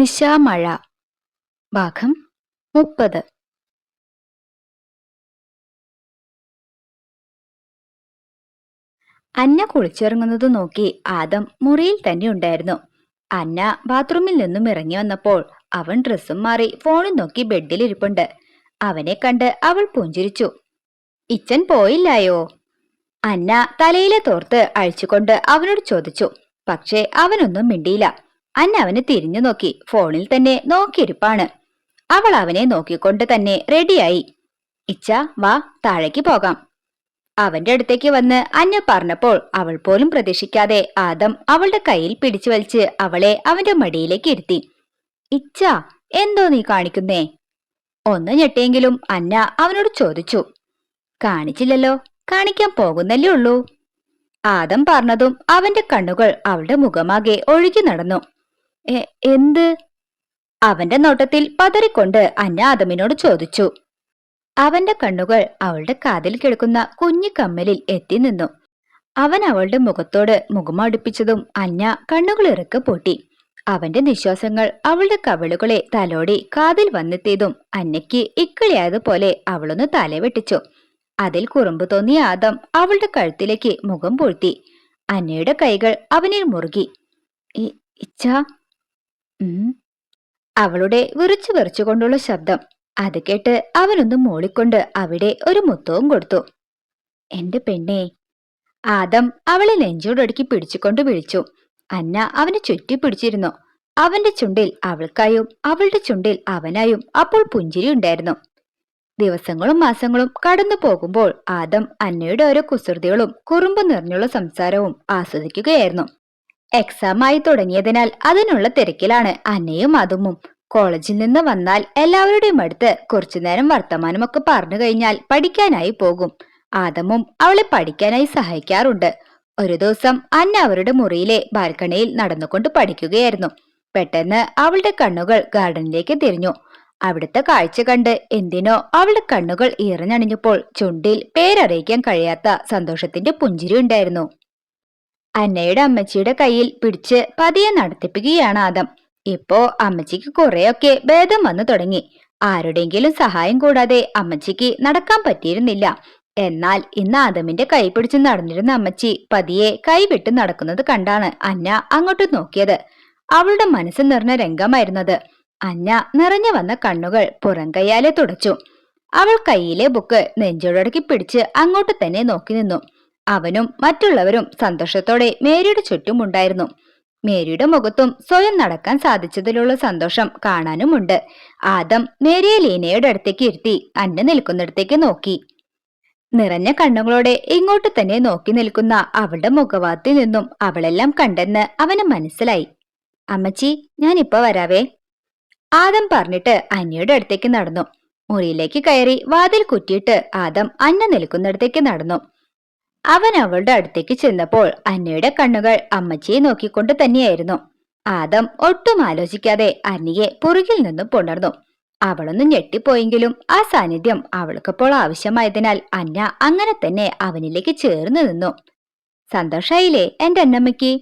നിശാമഴ. ഭാഗം മുപ്പത്. അന്ന കുളിച്ചിറങ്ങുന്നത് നോക്കി ആദം മുറിയിൽ തന്നെ ഉണ്ടായിരുന്നു. അന്ന ബാത്റൂമിൽ നിന്നും ഇറങ്ങി വന്നപ്പോൾ അവൻ ഡ്രസ്സും മാറി ഫോണും നോക്കി ബെഡിലിരിപ്പുണ്ട് അവനെ കണ്ട് അവൾ പുഞ്ചിരിച്ചു. ഇച്ചൻ പോയില്ലായോ? അന്ന തലയിലെ തോർത്ത് അഴിച്ചുകൊണ്ട് അവനോട് ചോദിച്ചു. പക്ഷേ അവനൊന്നും മിണ്ടിയില്ല. അന്ന അവനെ തിരിഞ്ഞു നോക്കി. ഫോണിൽ തന്നെ നോക്കിയിരിപ്പാണ്. അവൾ അവനെ നോക്കിക്കൊണ്ട് തന്നെ റെഡിയായി. ഇച്ച വാ താഴേക്ക് പോകാം. അവന്റെ അടുത്തേക്ക് വന്ന് അന്ന പറഞ്ഞപ്പോൾ അവൾ പോലും പ്രതീക്ഷിക്കാതെ ആദം അവളുടെ കയ്യിൽ പിടിച്ചു വലിച്ച് അവളെ അവന്റെ മടിയിലേക്ക് ഇരുത്തി. ഇച്ച എന്തോ നീ കാണിക്കുന്നേ? ഒന്ന് ഞെട്ടിയെങ്കിലും അന്ന അവനോട് ചോദിച്ചു. കാണിച്ചില്ലല്ലോ കാണിക്കാൻ പോകുന്നല്ലേ ഉള്ളൂ? ആദം പറഞ്ഞതും അവന്റെ കണ്ണുകൾ അവളുടെ മുഖമാകെ ഒഴുകി നടന്നു. "എ- എന്ത്? അവന്റെ നോട്ടത്തിൽ പതറിക്കൊണ്ട് അന്ന ആദമിനോട് ചോദിച്ചു. അവന്റെ കണ്ണുകൾ അവളുടെ കാതിൽ കിടക്കുന്ന കുഞ്ഞു കമ്മലിൽ എത്തി നിന്നു. അവൻ അവളുടെ മുഖത്തോട് മുഖമടുപ്പിച്ചതും അന്ന കണ്ണുകൾ ഇറക്ക് പൂട്ടി. അവന്റെ നിശ്വാസങ്ങൾ അവളുടെ കവിളുകളെ തലോടി കാതിൽ വന്നെത്തിയതും അന്നയ്ക്ക് ഇക്കിളിയായതുപോലെ അവളൊന്ന് തലവെട്ടിച്ചു അതിൽ കുറുമ്പ് തോന്നിയ ആദം അവളുടെ കഴുത്തിലേക്ക് മുഖം പൂഴ്ത്തി. അന്നയുടെ കൈകൾ അവനിൽ മുറുകി. ഇച്ഛാ ഉം." അവളുടെ വിറിച്ചു വിറച്ചുകൊണ്ടുള്ള ശബ്ദം അത് കേട്ട് അവനൊന്ന് മൂളിക്കൊണ്ട് അവിടെ ഒരു മുത്തവും കൊടുത്തു. എന്റെ പെണ്ണെ ആദം അവളെ നെഞ്ചോടടുക്കി പിടിച്ചുകൊണ്ട് വിളിച്ചു. അന്ന അവനെ ചുറ്റി പിടിച്ചിരുന്നു. അവന്റെ ചുണ്ടിൽ അവൾക്കായും അവളുടെ ചുണ്ടിൽ അവനായും അപ്പോൾ പുഞ്ചിരി ഉണ്ടായിരുന്നു. ദിവസങ്ങളും മാസങ്ങളും കടന്നു പോകുമ്പോൾ ആദം അന്നയുടെ ഓരോ കുസൃതികളും കുറുമ്പ് നിറഞ്ഞുള്ള സംസാരവും ആസ്വദിക്കുകയായിരുന്നു. എക്സാം ആയി തുടങ്ങിയതിനാൽ അതിനുള്ള തിരക്കിലാണ്. അന്നയും അതുമും കോളേജിൽ നിന്ന് വന്നാൽ എല്ലാവരുടെയും അടുത്ത് കുറച്ചു നേരം വർത്തമാനമൊക്കെ പറഞ്ഞു കഴിഞ്ഞാൽ പഠിക്കാനായി പോകും. ആദമും അവളെ പഠിക്കാനായി സഹായിക്കാറുണ്ട്. ഒരു ദിവസം അന്ന അവരുടെ മുറിയിലെ ബാൽക്കണിയിൽ നടന്നുകൊണ്ട് പഠിക്കുകയായിരുന്നു. പെട്ടെന്ന് അവളുടെ കണ്ണുകൾ ഗാർഡനിലേക്ക് തിരിഞ്ഞു. അവിടുത്തെ കാഴ്ച കണ്ട് എന്തിനോ അവളുടെ കണ്ണുകൾ ഈറഞ്ഞണിഞ്ഞപ്പോൾ ചുണ്ടിൽ പേരറിയിക്കാൻ കഴിയാത്ത സന്തോഷത്തിന്റെ പുഞ്ചിരി ഉണ്ടായിരുന്നു. അന്നയുടെ അമ്മച്ചിയുടെ കയ്യിൽ പിടിച്ച് പതിയെ നടത്തിപ്പിക്കുകയാണ് ആദം. ഇപ്പോ അമ്മച്ചിക്ക് കുറെയൊക്കെ ഭേദം വന്നു തുടങ്ങി. ആരുടെങ്കിലും സഹായം കൂടാതെ അമ്മച്ചിക്ക് നടക്കാൻ പറ്റിയിരുന്നില്ല. എന്നാൽ ഇന്ന് ആദമിന്റെ കൈ പിടിച്ച് നടന്നിരുന്ന അമ്മച്ചി പതിയെ കൈവിട്ട് നടക്കുന്നത് കണ്ടാണ് അന്ന അങ്ങോട്ട് നോക്കിയത്. അവളുടെ മനസ്സ് നിറഞ്ഞ രംഗമായിരുന്നത്. അന്ന നിറഞ്ഞു വന്ന കണ്ണുകൾ പുറം കൈയാലെ തുടച്ചു. അവൾ കയ്യിലെ ബുക്ക് നെഞ്ചോടക്കി പിടിച്ച് അങ്ങോട്ട് തന്നെ നോക്കി നിന്നു. അവനും മറ്റുള്ളവരും സന്തോഷത്തോടെ മേരിയുടെ ചുറ്റും ഉണ്ടായിരുന്നു മേരിയുടെ മുഖത്തും സ്വയം നടക്കാൻ സാധിച്ചതിലുള്ള സന്തോഷം കാണാനുമുണ്ട്. ആദം മേരിയെ ലീനയുടെ അടുത്തേക്ക് ഇരുത്തി അന്ന നിൽക്കുന്നിടത്തേക്ക് നോക്കി. നിറഞ്ഞ കണ്ണുകളോടെ ഇങ്ങോട്ട് തന്നെ നോക്കി നിൽക്കുന്ന അവളുടെ മുഖഭാഗത്തിൽ നിന്നും അവളെല്ലാം കണ്ടെന്ന് അവന് മനസ്സിലായി. അമ്മച്ചി ഞാൻ ഇപ്പൊ വരാവേ. ആദം പറഞ്ഞിട്ട് അന്നയുടെ അടുത്തേക്ക് നടന്നു. മുറിയിലേക്ക് കയറി വാതിൽ കുറ്റിയിട്ട് ആദം അന്ന നിൽക്കുന്നിടത്തേക്ക് നടന്നു. അവൻ അവളുടെ അടുത്തേക്ക് ചെന്നപ്പോൾ അന്നയുടെ കണ്ണുകൾ അമ്മച്ചിയെ നോക്കിക്കൊണ്ട് തന്നെയായിരുന്നു. ആദം ഒട്ടും ആലോചിക്കാതെ അന്നയെ പുറകിൽ നിന്നും പുണർന്നു. അവളൊന്ന് ഞെട്ടിപ്പോയെങ്കിലും ആ സാന്നിധ്യം അവൾക്കപ്പോൾ ആവശ്യമായതിനാൽ അന്ന അങ്ങനെ തന്നെ അവനിലേക്ക് ചേർന്ന് നിന്നു. സന്തോഷായില്ലേ എന്റെ അന്നമ്മയ്ക്ക്?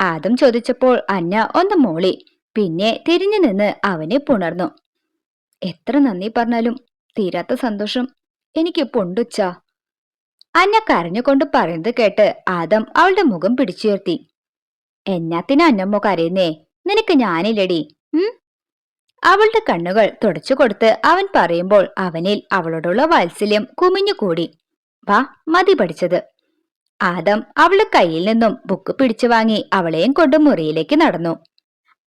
ആദം ചോദിച്ചപ്പോൾ അന്ന ഒന്ന് മോളി പിന്നെ തിരിഞ്ഞു നിന്ന് അവനെ പുണർന്നു. എത്ര നന്ദി പറഞ്ഞാലും തീരാത്ത സന്തോഷം. എനിക്ക് ഉണ്ടുച്ചാ അന്ന കരഞ്ഞുകൊണ്ട് പറയുന്നത് കേട്ട് ആദം അവളുടെ മുഖം പിടിച്ചുയർത്തി. എന്നാത്തിനാ അന്നമ്മോ കരയുന്നേ? നിനക്ക് ഞാനില്ലടി. ഉം? അവളുടെ കണ്ണുകൾ തുടച്ചു കൊടുത്ത് അവൻ പറയുമ്പോൾ അവനിൽ അവളോടുള്ള വാത്സല്യം കുമിഞ്ഞുകൂടി വാ മതി പഠിച്ചത്. ആദം അവളുടെ കയ്യിൽ നിന്നും ബുക്ക് പിടിച്ചു വാങ്ങി അവളെയും കൊണ്ട് മുറിയിലേക്ക് നടന്നു.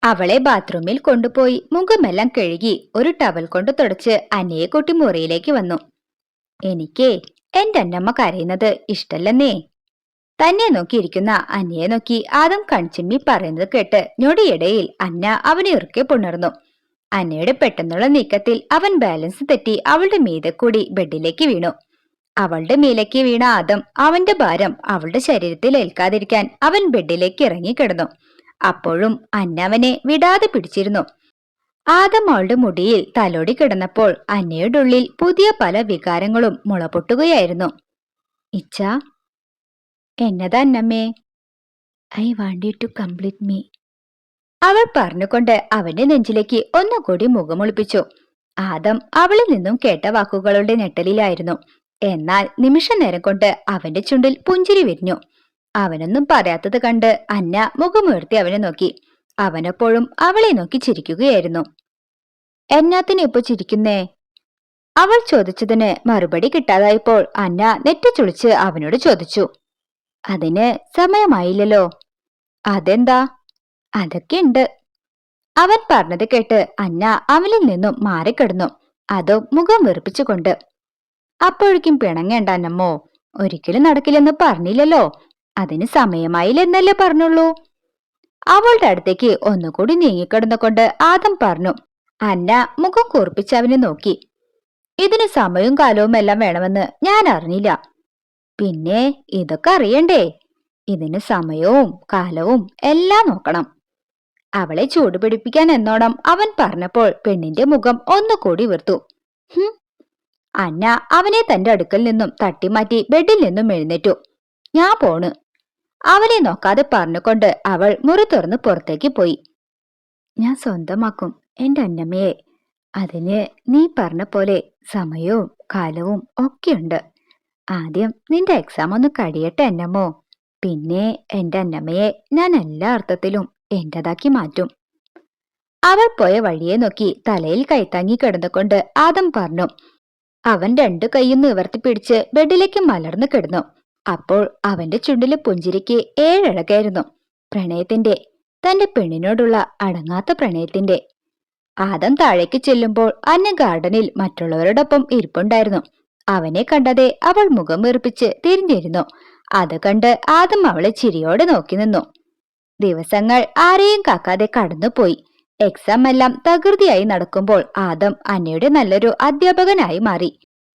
അവളെ ബാത്റൂമിൽ കൊണ്ടുപോയി മുഖമെല്ലാം കഴുകി ഒരു ടവൽ കൊണ്ട് തുടച്ച് അന്നയെ കൂട്ടി മുറിയിലേക്ക് വന്നു. എനിക്കേ എന്റെ അന്നമ്മ കരയുന്നത് ഇഷ്ടല്ലെന്നേ. തന്നെ നോക്കിയിരിക്കുന്ന അന്നയെ നോക്കി ആദം കൺചിമ്മി പറയുന്നത് കേട്ട് ഞൊടിയിടയിൽ അന്ന അവനെ ഇറുക്കെ പുണർന്നു. അന്നയുടെ പെട്ടെന്നുള്ള നീക്കത്തിൽ അവൻ ബാലൻസ് തെറ്റി അവളുടെ മീതെ കൂടി ബെഡിലേക്ക് വീണു. അവളുടെ മേലേക്ക് വീണ ആദം അവന്റെ ഭാരം അവളുടെ ശരീരത്തിൽ ഏൽക്കാതിരിക്കാൻ അവൻ ബെഡിലേക്ക് ഇറങ്ങിക്കിടന്നു. അപ്പോഴും അന്ന അവനെ വിടാതെ പിടിച്ചിരുന്നു. ആദം അവളുടെ മുടിയിൽ തലോടി കിടന്നപ്പോൾ അന്നയുടെ ഉള്ളിൽ പുതിയ പല വികാരങ്ങളും മുളപൊട്ടുകയായിരുന്നു. ഇച്ച എന്നതാ അന്നമ്മേ I want to complete me. അവൾ പറഞ്ഞുകൊണ്ട് അവന്റെ നെഞ്ചിലേക്ക് ഒന്നുകൂടി മുഖമൊളിപ്പിച്ചു. ആദം അവളിൽ നിന്നും കേട്ട വാക്കുകളുടെ ഞെട്ടലിലായിരുന്നു. എന്നാൽ നിമിഷ നേരം കൊണ്ട് അവന്റെ ചുണ്ടിൽ പുഞ്ചിരി വിരിഞ്ഞു. അവനൊന്നും പറയാത്തത് കണ്ട് അന്ന മുഖമുയർത്തി അവനെ നോക്കി. അവനെപ്പോഴും അവളെ നോക്കി ചിരിക്കുകയായിരുന്നു. എന്നാത്തിന് ഇപ്പൊ ചിരിക്കുന്നേ? അവൾ ചോദിച്ചതിന് മറുപടി കിട്ടാതായപ്പോൾ അന്ന നെറ്റിച്ചുളിച്ച് അവനോട് ചോദിച്ചു. അതിന് സമയമായില്ലല്ലോ. അതെന്താ? അതൊക്കെയുണ്ട്. അവൻ പറഞ്ഞത് കേട്ട് അന്ന അവനിൽ നിന്നും മാറിക്കിടന്നു. അതോ മുഖം വെറുപ്പിച്ചുകൊണ്ട്. അപ്പോഴേക്കും പിണങ്ങേണ്ട അന്നമ്മോ ഒരിക്കലും നടക്കില്ലെന്ന് പറഞ്ഞില്ലല്ലോ. അതിന് സമയമായില്ലെന്നല്ലേ പറഞ്ഞുള്ളൂ. അവളുടെ അടുത്തേക്ക് ഒന്നുകൂടി നീങ്ങിക്കിടന്നുകൊണ്ട് ആദം പറഞ്ഞു അന്ന മുഖം കൂർപ്പിച്ച് അവനെ നോക്കി. ഇതിന് സമയവും കാലവും എല്ലാം വേണമെന്ന് ഞാൻ അറിഞ്ഞില്ല. പിന്നെ ഇതൊക്കെ അറിയണ്ടേ? ഇതിന് സമയവും കാലവും എല്ലാം നോക്കണം. അവളെ ചൂടുപിടിപ്പിക്കാൻ എന്നോണം അവൻ പറഞ്ഞപ്പോൾ പെണ്ണിന്റെ മുഖം ഒന്നുകൂടി വീർത്തു. അന്ന അവനെ തന്റെ അടുക്കൽ നിന്നും തട്ടിമാറ്റി ബെഡിൽ നിന്നും എഴുന്നേറ്റു. ഞാൻ പോണ്. അവനെ നോക്കാതെ പറഞ്ഞുകൊണ്ട് അവൾ മുറി തുറന്ന് പുറത്തേക്ക് പോയി. ഞാൻ സ്വന്തമാക്കും എന്റെ അന്നമ്മയെ. അതിന് നീ പറഞ്ഞ പോലെ സമയവും കാലവും ഒക്കെയുണ്ട്. ആദ്യം നിന്റെ എക്സാം ഒന്ന് കഴിയട്ടെ അന്നമ്മോ. പിന്നെ എന്റെ അന്നമ്മയെ ഞാൻ എല്ലാ അർത്ഥത്തിലും എന്റേതാക്കി മാറ്റും. അവൾ പോയ വഴിയെ നോക്കി തലയിൽ കൈത്താങ്ങി കിടന്നുകൊണ്ട് ആദം പറഞ്ഞു അവൻ രണ്ടു കൈയും നിവർത്തി പിടിച്ച് ബെഡിലേക്ക് മലർന്നു കിടന്നു. അപ്പോൾ അവന്റെ ചുണ്ടിലെ പുഞ്ചിരിക്ക് ഏഴഴകായിരുന്നു. പ്രണയത്തിന്റെ തന്റെ പെണ്ണിനോടുള്ള അടങ്ങാത്ത പ്രണയത്തിന്റെ. ആദം താഴേക്ക് ചെല്ലുമ്പോൾ അന്ന ഗാർഡനിൽ മറ്റുള്ളവരോടൊപ്പം ഇരിപ്പുണ്ടായിരുന്നു. അവനെ കണ്ടതെ അവൾ മുഖം വീർപ്പിച്ച് തിരിഞ്ഞിരുന്നു. അത് കണ്ട് ആദം അവളെ ചിരിയോടെ നോക്കി നിന്നു. ദിവസങ്ങൾ ആരെയും കാക്കാതെ കടന്നുപോയി. എക്സാം എല്ലാം തകൃതിയായി നടക്കുമ്പോൾ ആദം അന്നയുടെ നല്ലൊരു അധ്യാപകനായി മാറി.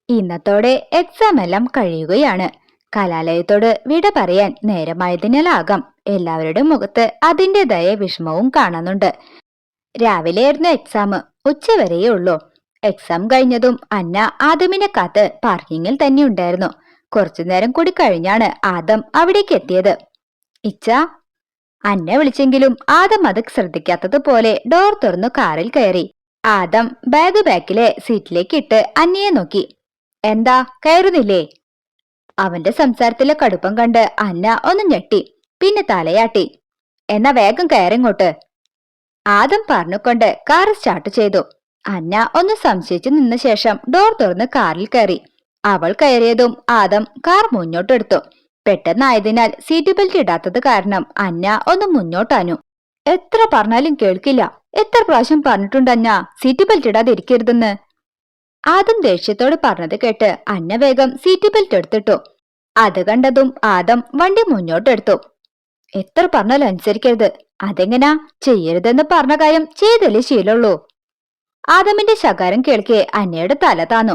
ഇന്നത്തോടെ എക്സാം എല്ലാം കഴിയുകയാണ്. കലാലയത്തോട് വിട പറയാൻ നേരമായതിനാലാകാം. എല്ലാവരുടെ മുഖത്ത് അതിന്റെതായ വിഷമവും കാണുന്നുണ്ട് രാവിലെയായിരുന്നു എക്സാം ഉച്ചവരെയേ ഉള്ളൂ. എക്സാം കഴിഞ്ഞതും അന്ന ആദമിനെ കാത്ത് പാർക്കിങ്ങിൽ തന്നെ ഉണ്ടായിരുന്നു. കുറച്ചു നേരം കൂടി കഴിഞ്ഞാണ് ആദം അവിടേക്ക് എത്തിയത്. ഇച്ച അന്ന വിളിച്ചെങ്കിലും ആദം അത് ശ്രദ്ധിക്കാത്തത് പോലെ ഡോർ തുറന്നു കാറിൽ കയറി. ആദം ബാഗ് ബാക്കിലെ സീറ്റിലേക്ക് ഇട്ട് അന്നയെ നോക്കി. എന്താ കയറുന്നില്ലേ? അവന്റെ സംസാരത്തിലെ കടുപ്പം കണ്ട് അന്ന ഒന്ന് ഞെട്ടി പിന്നെ തലയാട്ടി. എന്നാ വേഗം കയറിങ്ങോട്ട് ആദം പറഞ്ഞുകൊണ്ട് കാർ സ്റ്റാർട്ട് ചെയ്തു. അന്ന ഒന്ന് സംശയിച്ചു നിന്ന ശേഷം ഡോർ തുറന്ന് കാറിൽ കയറി. അവൾ കയറിയതും ആദം കാർ മുന്നോട്ടെടുത്തു. പെട്ടെന്നായതിനാൽ സീറ്റ് ബെൽറ്റ് ഇടാത്തത് കാരണം അന്ന ഒന്ന് മുന്നോട്ടാനു. എത്ര പറഞ്ഞാലും കേൾക്കില്ല. എത്ര പ്രാവശ്യം പറഞ്ഞിട്ടുണ്ട് അന്ന സീറ്റ് ബെൽറ്റ് ഇടാതെ ഇരിക്കരുതെന്ന് ആദം ദേഷ്യത്തോട് പറഞ്ഞത് കേട്ട് അന്ന വേഗം സീറ്റ് ബെൽറ്റ് എടുത്തിട്ടു. അത് കണ്ടതും ആദം വണ്ടി മുന്നോട്ടെടുത്തു. എത്ര പറഞ്ഞാലും അനുസരിക്കരുത്. അതെങ്ങനാ? ചെയ്യരുതെന്ന് പറഞ്ഞ കാര്യം ചെയ്തല്ലേ ശീലമുള്ളൂ. ആദമിന്റെ ശകാരം കേൾക്കെ അന്നയുടെ തല താന്നു.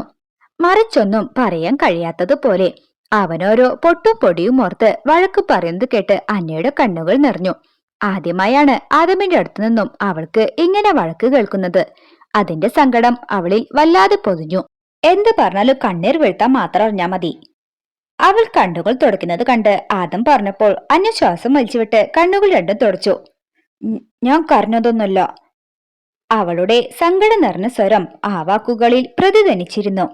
മറിച്ചൊന്നും പറയാൻ കഴിയാത്തതുപോലെ അവനോരോ പൊട്ടും പൊടിയും ഓർത്ത് വഴക്ക് പറയുന്നത് കേട്ട് അന്നയുടെ കണ്ണുകൾ നിറഞ്ഞു. ആദ്യമായാണ് ആദമിന്റെ അടുത്തു നിന്നും അവൾക്ക് ഇങ്ങനെ വഴക്ക് കേൾക്കുന്നത്. അതിന്റെ സങ്കടം അവളിൽ വല്ലാതെ പൊതിഞ്ഞു. എന്ത് പറഞ്ഞാലും കണ്ണീർ വീഴ്ത്താൻ മാത്രം അറിഞ്ഞാ മതി. അവൾ കണ്ണുകൾ തുടയ്ക്കുന്നത് കണ്ട് ആദം പറഞ്ഞപ്പോൾ അന്യ ശ്വാസം വലിച്ചുവിട്ട് കണ്ണുകൾ രണ്ടും തുടച്ചു. ഞാൻ കരഞ്ഞതൊന്നുമല്ല. അവളുടെ സങ്കടം നിറഞ്ഞ സ്വരം ആ വാക്കുകളിൽ പ്രതിധനിച്ചിരുന്നു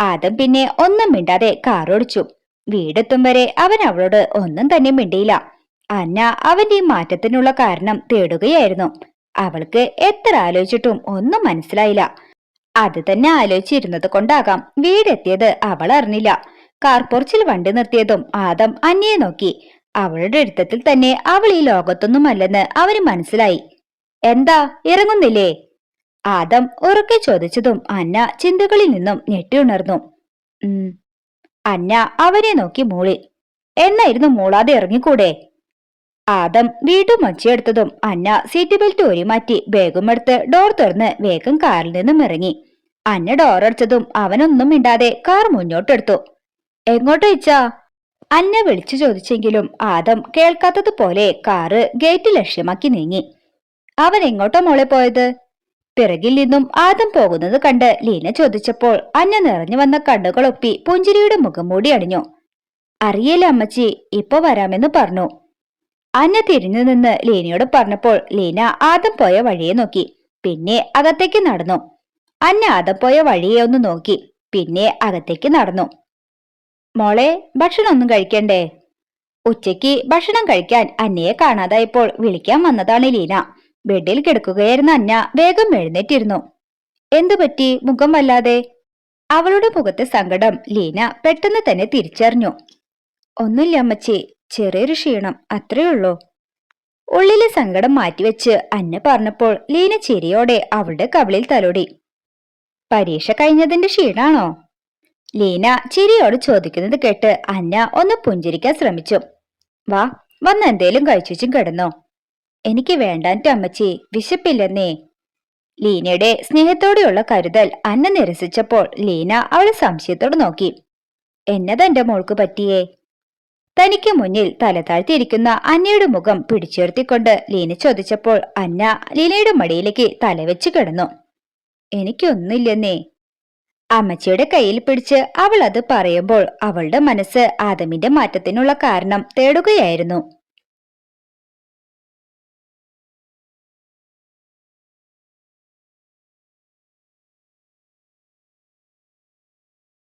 ആദം പിന്നെ ഒന്നും മിണ്ടാതെ കാറോടിച്ചു. വീടെത്തും വരെ അവൻ അവളോട് ഒന്നും തന്നെ മിണ്ടിയില്ല. അന്ന അവന്റെ ഈ മാറ്റത്തിനുള്ള കാരണം തേടുകയായിരുന്നു. അവൾക്ക് എത്ര ആലോചിച്ചിട്ടും ഒന്നും മനസ്സിലായില്ല. അത് തന്നെ ആലോചിച്ചിരുന്നത് കൊണ്ടാകാം വീടെത്തിയത് അവൾ അറിഞ്ഞില്ല. കാർപോർച്ചിൽ വണ്ടി നിർത്തിയതും ആദം അന്യെ നോക്കി. അവളുടെ അടുത്തത്തിൽ തന്നെ അവൾ ഈ ലോകത്തൊന്നുമല്ലെന്ന് അവന് മനസ്സിലായി. എന്താ ഇറങ്ങുന്നില്ലേ? ആദം ഉറക്കെ ചോദിച്ചതും അന്ന ചിന്തകളിൽ നിന്നും ഞെട്ടിയുണർന്നു അന്ന അവനെ നോക്കി മൂളി. എന്നായിരുന്നു മൂളാതെ ഇറങ്ങിക്കൂടെ? ആദം വീണ്ടും മച്ചിയെടുത്തതും അന്ന സീറ്റ് ബെൽറ്റ് ഒരുമാറ്റി മാറ്റി ബാഗും എടുത്ത് ഡോർ തുറന്ന് വേഗം കാറിൽ നിന്നും ഇറങ്ങി. അന്ന ഡോർ അടിച്ചതും അവനൊന്നും മിണ്ടാതെ കാർ മുന്നോട്ടെടുത്തു എങ്ങോട്ട് വെച്ചാ അന്ന വിളിച്ചു ചോദിച്ചെങ്കിലും ആദം കേൾക്കാത്തതുപോലെ കാറ് ഗേറ്റ് ലക്ഷ്യമാക്കി നീങ്ങി. അവൻ എങ്ങോട്ടോ മോളെ പോയത്? പിറകിൽ നിന്നും ആദം പോകുന്നത് കണ്ട് ലീന ചോദിച്ചപ്പോൾ അന്ന നിറഞ്ഞു വന്ന കണ്ണുകളൊപ്പി പുഞ്ചിരിയുടെ മുഖം മൂടി അടിഞ്ഞു അറിയില്ല അമ്മച്ചി ഇപ്പൊ വരാമെന്ന് പറഞ്ഞു. അന്ന തിരിഞ്ഞു നിന്ന് ലീനയോട് പറഞ്ഞപ്പോൾ ലീന ആദം പോയ വഴിയെ നോക്കി. പിന്നെ അകത്തേക്ക് നടന്നു. അന്ന ആദം പോയ വഴിയെ ഒന്ന് നോക്കി. പിന്നെ അകത്തേക്ക് നടന്നു. മോളെ ഭക്ഷണം ഒന്നും കഴിക്കണ്ടേ? ഉച്ചയ്ക്ക് ഭക്ഷണം കഴിക്കാൻ അന്നയെ കാണാതായപ്പോൾ വിളിക്കാൻ വന്നതാണ് ലീന. ബെഡിൽ കിടക്കുകയായിരുന്ന അന്ന വേഗം എഴുന്നേറ്റിരുന്നു. എന്തു പറ്റി? മുഖം വല്ലാതെ? അവളുടെ മുഖത്തെ സങ്കടം ലീന പെട്ടെന്ന് തന്നെ തിരിച്ചറിഞ്ഞു. ഒന്നുമില്ല അമ്മച്ചി. ചെറിയൊരു ക്ഷീണം അത്രേ ഉള്ളൂ. ഉള്ളിലെ സങ്കടം മാറ്റിവെച്ച് അന്ന പറഞ്ഞപ്പോൾ ലീന ചിരിയോടെ അവളുടെ കവിളിൽ തലോടി. പരീക്ഷ കഴിഞ്ഞതിന്റെ ക്ഷീണാണോ? ലീന ചിരിയോട് ചോദിക്കുന്നത് കേട്ട് അന്ന ഒന്ന് പുഞ്ചിരിക്കാൻ ശ്രമിച്ചു. വാ വന്ന് എന്തേലും കഴിച്ചും കിടന്നോ. എനിക്ക് വേണ്ടാന്റ അമ്മച്ചി വിശപ്പില്ലെന്നേ. ലീനയുടെ സ്നേഹത്തോടെയുള്ള കരുതൽ അന്ന നിരസിച്ചപ്പോൾ ലീന അവളെ സംശയത്തോട് നോക്കി. എന്നതെന്റെ മോൾക്ക് പറ്റിയേ? തനിക്ക് മുന്നിൽ തല താഴ്ത്തിയിരിക്കുന്ന അന്നയുടെ മുഖം പിടിച്ചുയർത്തിക്കൊണ്ട് ലീന ചോദിച്ചപ്പോൾ അന്ന ലീനയുടെ മടിയിലേക്ക് തലവെച്ച് കിടന്നു. എനിക്കൊന്നുമില്ലെന്നേ. അമ്മച്ചിയുടെ കയ്യിൽ പിടിച്ച് അവൾ അത് പറയുമ്പോൾ അവളുടെ മനസ്സ് ആദമിന്റെ മാറ്റത്തിനുള്ള കാരണം തേടുകയായിരുന്നു.